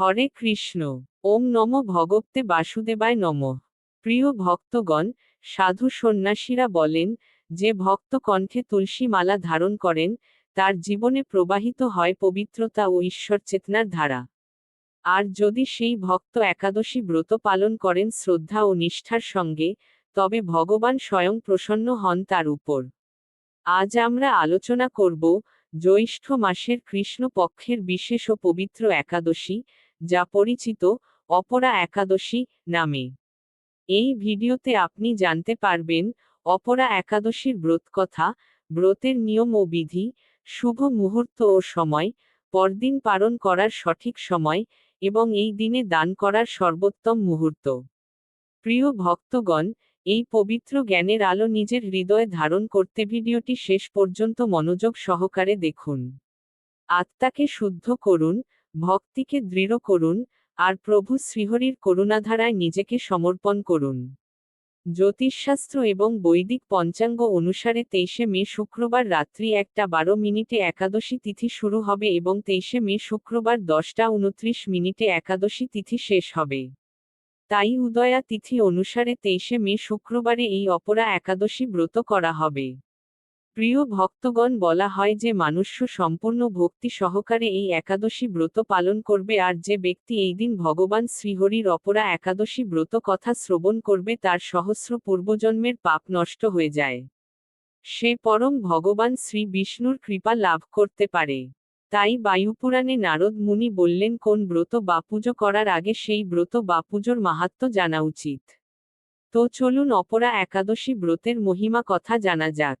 হরে কৃষ্ণ। ওম নম ভগবতে বাসুদেবায় নম। প্রিয় ভক্তগণ, সাধু সন্ন্যাসীরা বলেন, যে ভক্ত কণ্ঠে তুলসী মালা ধারণ করেন, তার জীবনে প্রবাহিত হয় পবিত্রতা ও ঈশ্বর চেতনার ধারা। আর যদি সেই ভক্ত একাদশী ব্রত পালন করেন শ্রদ্ধা ও নিষ্ঠার সঙ্গে, তবে ভগবান স্বয়ং প্রসন্ন হন তার উপর। আজ আমরা আলোচনা করব, জ্যৈষ্ঠ মাসের কৃষ্ণ পক্ষের বিশেষ ও পবিত্র একাদশী যা পরিচিত অপরা একাদশী নামে। এই ভিডিওতে আপনি জানতে পারবেন অপরা একাদশীর ব্রত কথা ব্রতের নিয়ম ও বিধি, শুভ মুহূর্ত ও সময়, পরদিন পালন করার সঠিক সময় এবং এই দিনে দান করার সর্বোত্তম মুহূর্ত। প্রিয় ভক্তগণ, এই পবিত্র জ্ঞানের আলো নিজের হৃদয়ে ধারণ করতে ভিডিওটি শেষ পর্যন্ত মনোযোগ সহকারে দেখুন। আত্মাকে শুদ্ধ করুন ভক্তিকে দৃঢ় করুন, আর প্রভু শ্রীহরির করুণাধারায় নিজেকে সমর্পণ করুন। জ্যোতিষশাস্ত্র এবং বৈদিক পঞ্চাঙ্গ অনুসারে তেইশে মে শুক্রবার রাত্রি একটা বারো মিনিটে একাদশী তিথি শুরু হবে এবং তেইশে মে শুক্রবার দশটা উনত্রিশ মিনিটে একাদশী তিথি শেষ হবে। তাই উদয়া তিথি অনুসারে তেইশে মে শুক্রবারে এই অপরা একাদশী ব্রত করা হবে। প্রিয় ভক্তগণ, বলা হয় যে মানুষ্য সম্পূর্ণ ভক্তি সহকারে এই একাদশী ব্রত পালন করবে আর যে ব্যক্তি এই দিন ভগবান শ্রীহরির অপরা একাদশী ব্রত কথা শ্রবণ করবে, তার সহস্র পূর্বজন্মের পাপ নষ্ট হয়ে যায়। সে পরম ভগবান শ্রী বিষ্ণুর কৃপা লাভ করতে পারে। তাই বায়ুপুরাণে নারদ মুনি বললেন, কোন ব্রত বা পুজো করার আগে সেই ব্রত বা পুজোর মাহাত্ম জানা উচিত। তো চলুন অপরা একাদশী ব্রতের মহিমা কথা জানা যাক।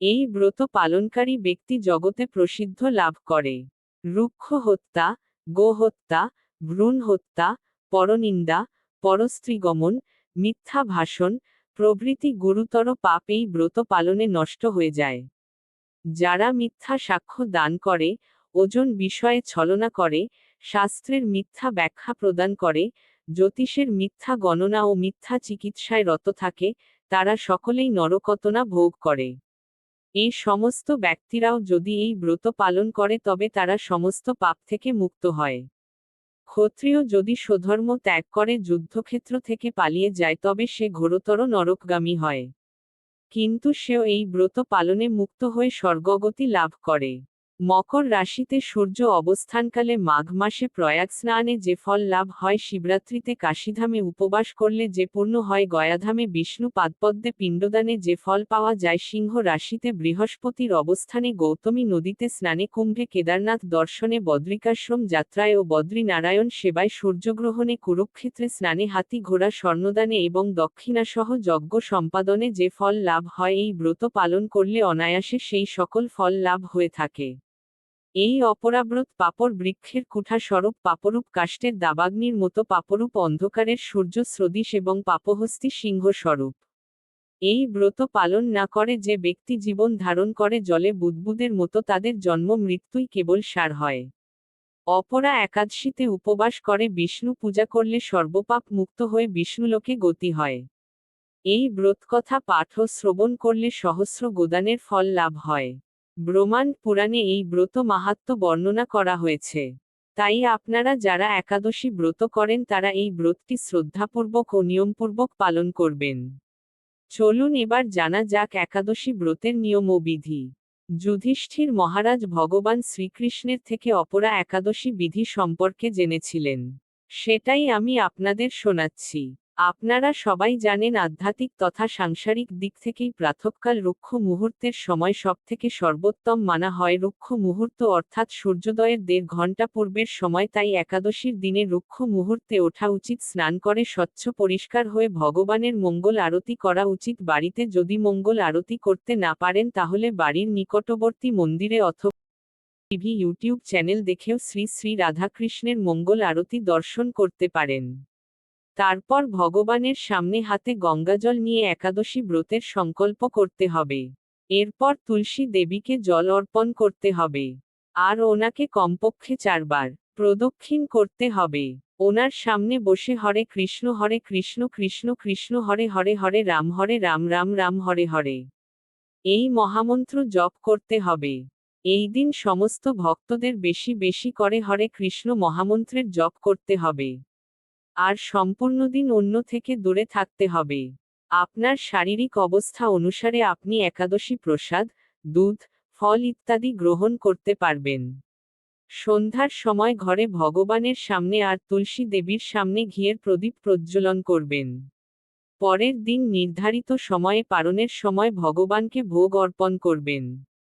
এই ব্রত পালনকারী ব্যক্তি জগতে প্রসিদ্ধ লাভ করে। রুক্ষ হত্যা গোহত্যা ভ্রূণ হত্যা, পরনিন্দা, পরস্ত্রীগমন, মিথ্যা ভাষণ, প্রভৃতি গুরুতর পাপ এই ব্রত পালনে নষ্ট হয়ে যায়। যারা মিথ্যা সাক্ষ্য দান করে, ওজন বিষয়ে ছলনা করে, শাস্ত্রের মিথ্যা ব্যাখ্যা প্রদান করে, জ্যোতিষের মিথ্যা গণনা ও মিথ্যা চিকিৎসায় রত থাকে, তারা সকলেই নরকতনা ভোগ করে। এই সমস্ত ব্যক্তিরাও যদি এই ব্রত পালন করে, তবে তারা সমস্ত পাপ থেকে মুক্ত হয়। ক্ষত্রিয় যদি স্বধর্ম ত্যাগ করে, যুদ্ধক্ষেত্র থেকে পালিয়ে যায়, তবে সে ঘোরতর নরকগামী হয়। কিন্তু সেও এই ব্রত পালনে মুক্ত হয়ে স্বর্গগতি লাভ করে। মকর রাশিতে সূর্য অবস্থানকালে মাঘ মাসে প্রয়াগ স্নানে যে ফল লাভ হয় শিবরাত্রিতে কাশীধামে উপবাস করলে যে পূর্ণ হয় গয়াধামে বিষ্ণু পাদপদ্মে পিণ্ডদানে যে ফল পাওয়া যায় সিংহ রাশিতে বৃহস্পতির অবস্থানে গৌতমী নদীতে স্নানে কুম্ভে কেদারনাথ দর্শনে বদ্রিকাশ্রম যাত্রায় ও বদ্রীনারায়ণ সেবায় সূর্যগ্রহণে কুরুক্ষেত্রে স্নানে হাতি ঘোড়া স্বর্ণদানে এবং দক্ষিণাসহ যজ্ঞ সম্পাদনে যে ফল লাভ হয় এই ব্রত পালন করলে অনায়াসে সেই সকল ফল লাভ হয়ে থাকে। এই অপরাব্রত পাপর বৃক্ষের কুঠা স্বরূপ পাপরূপ কাষ্টের দাবাগ্নির মতো পাপরূপ অন্ধকারের সূর্য স্রদিশ এবং পাপহস্তি সিংহ স্বরূপ এই ব্রত পালন না করে যে ব্যক্তি জীবন ধারণ করে জলে বুদবুদের মতো তাদের জন্ম মৃত্যুই কেবল সার হয়। অপরা একাদশীতে উপবাস করে বিষ্ণু পূজা করলে সর্বপাপ মুক্ত হয়ে বিষ্ণুলোকে গতি হয়। এই ব্রতকথা পাঠ ও শ্রবণ করলে সহস্র গোদানের ফল লাভ হয়। ব্রহ্মাণ্ড পুরাণে এই ব্রত মাহাত্ম বর্ণনা করা হয়েছে। তাই আপনারা যারা একাদশী ব্রত করেন তারা এই ব্রতটি শ্রদ্ধাপূর্বক ও নিয়মপূর্বক পালন করবেন। চলুন এবার জানা যাক একাদশী ব্রতের নিয়ম ও বিধি। যুধিষ্ঠির মহারাজ ভগবান শ্রীকৃষ্ণের থেকে অপরা একাদশী বিধি সম্পর্কে জেনেছিলেন। সেটাই আমি আপনাদের শোনাচ্ছি। আপনারা সবাই জানেন আধ্যাত্মিক তথা সাংসারিক দিক থেকেই প্রাতঃকাল রুক্ষ মুহূর্তের সময় সবথেকে সর্বোত্তম মানা হয় রুক্ষ মুহূর্ত অর্থাৎ সূর্যোদয়ের দেড় ঘণ্টা পূর্বের সময় তাই একাদশীর দিনে রুক্ষ মুহূর্তে ওঠা উচিত স্নান করে স্বচ্ছ পরিষ্কার হয়ে ভগবানের মঙ্গল আরতি করা উচিত বাড়িতে যদি মঙ্গল আরতি করতে না পারেন তাহলে বাড়ির নিকটবর্তী মন্দিরে অথবা টিভি, ইউটিউব চ্যানেল দেখেও শ্রী শ্রী রাধাকৃষ্ণের মঙ্গল আরতি দর্শন করতে পারেন। তারপর ভগবানের সামনে হাতে গঙ্গাজল নিয়ে একাদশী ব্রতের সংকল্প করতে হবে। এরপর তুলসী দেবীকে জল অর্পণ করতে হবে। আর ওনাকে কমপক্ষে চারবার প্রদক্ষিণ করতে হবে। ওনার সামনে বসে হরে কৃষ্ণ হরে কৃষ্ণ কৃষ্ণ কৃষ্ণ, হরে হরে হরে রাম হরে রাম রাম রাম, হরে হরে। এই মহামন্ত্র জপ করতে হবে। এই দিন সমস্ত ভক্তদের বেশি বেশি করে হরে কৃষ্ণ মহামন্ত্রের জপ করতে হবে। আর সম্পূর্ণ দিন অন্য থেকে দূরে থাকতে হবে। আপনার শারীরিক অবস্থা অনুসারে আপনি একাদশী প্রসাদ, দুধ, ফল ইত্যাদি গ্রহণ করতে পারবেন। সন্ধ্যার সময় ঘরে ভগবানের সামনে আর তুলসী দেবীর সামনে ঘিয়ের প্রদীপ প্রজ্বলন করবেন। পরের দিন নির্ধারিত সময়ে পারণের সময় ভগবানকে ভোগ অর্পণ করবেন।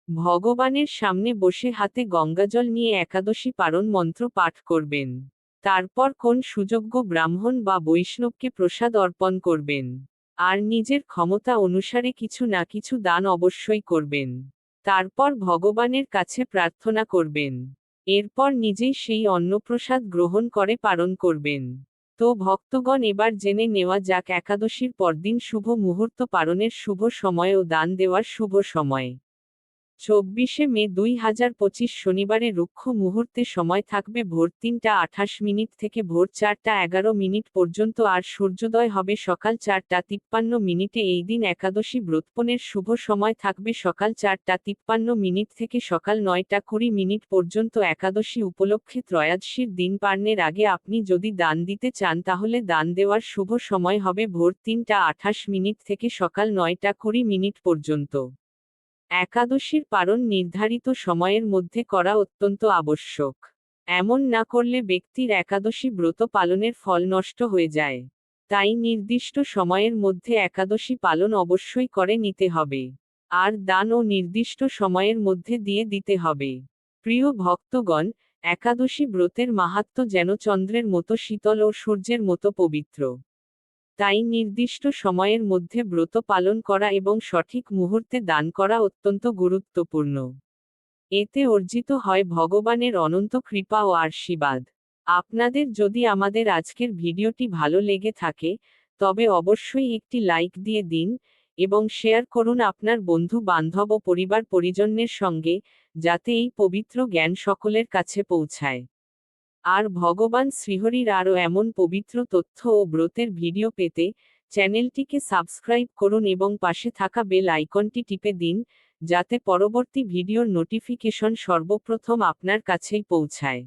ভগবানের সামনে বসে হাতে গঙ্গাজল নিয়ে একাদশী পারণ মন্ত্র পাঠ করবেন। তারপর কোন সুযোগ্য ব্রাহ্মণ বা বৈষ্ণবকে প্রসাদ অর্পণ করবেন? আর নিজের ক্ষমতা অনুসারে কিছু না কিছু দান অবশ্যই করবেন। তারপর ভগবানের কাছে প্রার্থনা করবেন। এরপর নিজেই সেই অন্নপ্রসাদ গ্রহণ করে পালন করবেন। তো ভক্তগণ, এবার জেনে নেওয়া যাক একাদশীর পরদিন শুভ মুহূর্ত পালনের শুভ সময় ও দান দেওয়ার শুভ সময়। চব্বিশে মে দুই হাজার পঁচিশ শনিবারে রুক্ষ মুহূর্তে সময় থাকবে ভোর তিনটা আঠাশ মিনিট থেকে ভোর চারটা এগারো মিনিট পর্যন্ত আর সূর্যোদয় হবে সকাল চারটা তিপ্পান্ন মিনিটে। এই দিন একাদশী ব্রতপনের শুভ সময় থাকবে সকাল চারটা তিপ্পান্ন মিনিট থেকে সকাল নয়টা কুড়ি মিনিট পর্যন্ত। একাদশী উপলক্ষে ত্রয়াদশীর দিন পার্নের আগে আপনি যদি দান দিতে চান তাহলে দান দেওয়ার শুভ সময় হবে ভোর তিনটা আঠাশ মিনিট থেকে সকাল নয়টা কুড়ি মিনিট পর্যন্ত। একাদশীর পারণ নির্ধারিত সময়ের মধ্যে করা অত্যন্ত আবশ্যক। এমন না করলে ব্যক্তির একাদশী ব্রত পালনের ফল নষ্ট হয়ে যায়। তাই নির্দিষ্ট সময়ের মধ্যে একাদশী পালন অবশ্যই করে নিতে হবে। আর দান ও নির্দিষ্ট সময়ের মধ্যে দিয়ে দিতে হবে। প্রিয় ভক্তগণ, একাদশী ব্রতের মাহাত্ম যেন চন্দ্রের মতো শীতল ও সূর্যের মতো পবিত্র। তাই নির্দিষ্ট সময়ের মধ্যে ব্রত পালন করা এবং সঠিক মুহূর্তে দান করা অত্যন্ত গুরুত্বপূর্ণ। এতে অর্জিত হয় ভগবানের অনন্ত কৃপা ও আশীর্বাদ। আপনাদের যদি আমাদের আজকের ভিডিওটি ভালো লেগে থাকে, তবে অবশ্যই একটি লাইক দিয়ে দিন এবং শেয়ার করুন আপনার বন্ধু বান্ধব ও পরিবার পরিজনের সঙ্গে, যাতে এই পবিত্র জ্ঞান সকলের কাছে পৌঁছায়। আর ভগবান শ্রীহরির আরও এমন পবিত্র তথ্য ও ব্রতের ভিডিও পেতে চ্যানেলটিকে সাবস্ক্রাইব করুন এবং পাশে থাকা বেল আইকনটি টিপে দিন, যাতে পরবর্তী ভিডিওর নোটিফিকেশন সর্বপ্রথম আপনার কাছেই পৌঁছায়।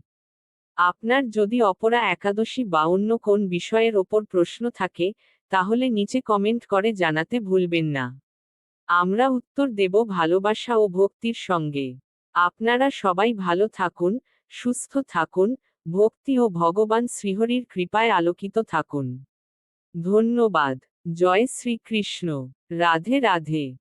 আপনার যদি অপরা একাদশী বা অন্য কোন বিষয়ের ওপর প্রশ্ন থাকে, তাহলে নিচে কমেন্ট করে জানাতে ভুলবেন না। আমরা উত্তর দেব ভালোবাসা ও ভক্তির সঙ্গে। আপনারা সবাই ভালো থাকুন, সুস্থ থাকুন ভক্তি ও ভগবান শ্রীহরির কৃপায় আলোকিত থাকুন। ধন্যবাদ। জয় শ্রীকৃষ্ণ। রাধে রাধে।